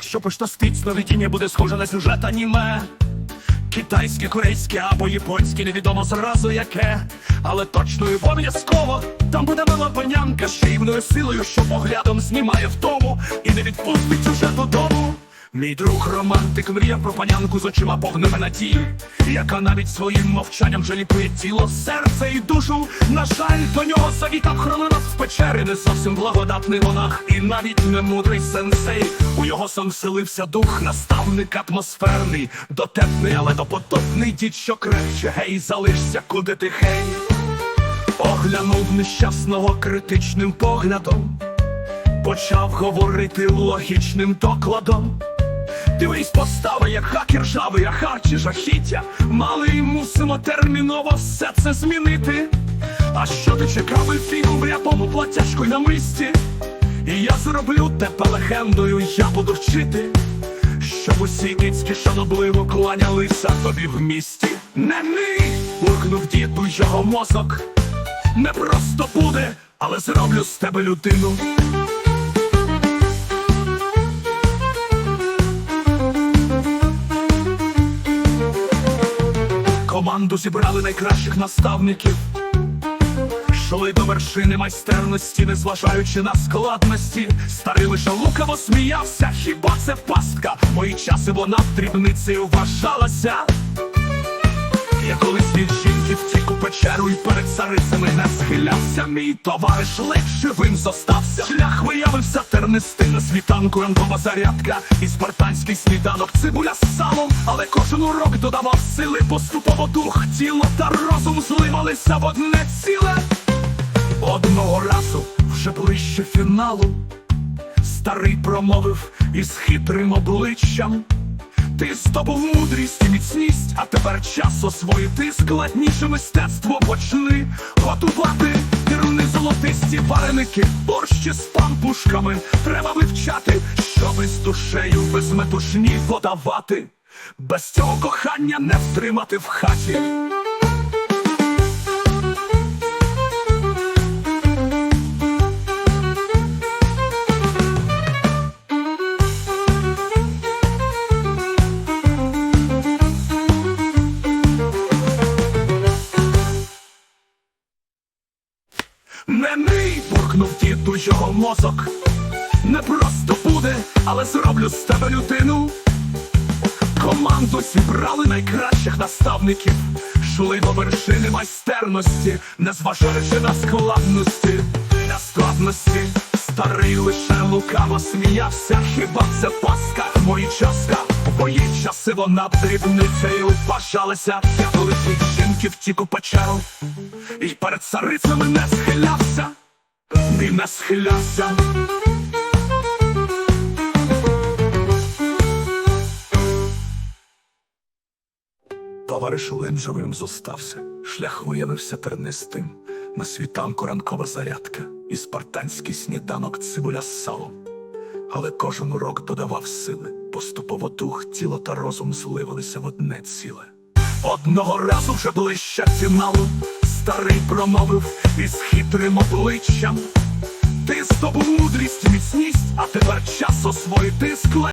Якщо пощастить, сновидіння буде схоже на сюжет аніме. Китайське, корейське або японське, невідомо зразу яке, але точно і обов'язково там буде мила панянка з чарівною силою, що поглядом знімає втому і не відпустить уже додому. Мій друг романтик мріяв про панянку з очима повними надії, яка навіть своїм мовчанням вже ліпує тіло, серце і душу. На жаль, до нього завітав хрононос з печери, не зовсім благодатний монах, і навіть не мудрий сенсей. У його сон вселився дух, наставник атмосферний, дотепний, але допотопний дід, що крепче, гей, залишся, куди ти хей. Оглянув нещасного критичним поглядом, почав говорити логічним докладом. Дивись, постава, як хакер жави, а харчі жахіття. Мали й мусимо терміново все це змінити. А що ти чекав ефіру в рядому платяжку й на мисті? І я зроблю тебе легендою, я буду вчити, щоб усі кицькі шанобливо кланялися тобі в місті. Не мій, буркнув діду його мозок. Не просто буде, але зроблю з тебе людину. Команду зібрали найкращих наставників. Шли до вершини майстерності, незважаючи на складності. Старий лише лукаво сміявся, хіба це пастка? Мої часи вона дрібницею вважалася. Я колись від жінки втік у печеру і перед царицями не схилявся. Мій товариш ледь живим зостався. Шлях виявився тернистий на світанку ранкова зарядка і спартанський сніданок цибуля з салом, але кожен урок додавав сили, поступово дух, тіло та розум зливалися в одне ціле. Одного разу, вже ближче фіналу, старий промовив із хитрим обличчям. Ти здобув мудрість і міцність, а тепер час освоїти складніше мистецтво почни готувати терни золотисті вареники, борщі з пампушками треба вивчати, щоби з душею без метушні подавати. Без цього кохання не втримати в хаті. Не мій, буркнув діду його мозок. Не просто буде, але зроблю з тебе людину. Команду зібрали найкращих наставників, шли до вершини майстерності, незважаючи на складності, на складності. Старий лише лукаво сміявся, хіба це паска, мої частка, в мої часи вона дрібницею вважалася. Я коли від жінки втік у і перед царицями не схилявся, і не схилявся. Товариш Лин живим зостався, шлях виявився тернистим. На світанку ранкова зарядка і спартанський сніданок цибуля з салом. Але кожен урок додавав сили, поступово дух, тіло та розум зливалися в одне ціле. Одного разу вже ближче фіналу, старий промовив із хитрим обличчям. Ти здобув мудрість міцність, а тепер час освоїти склад.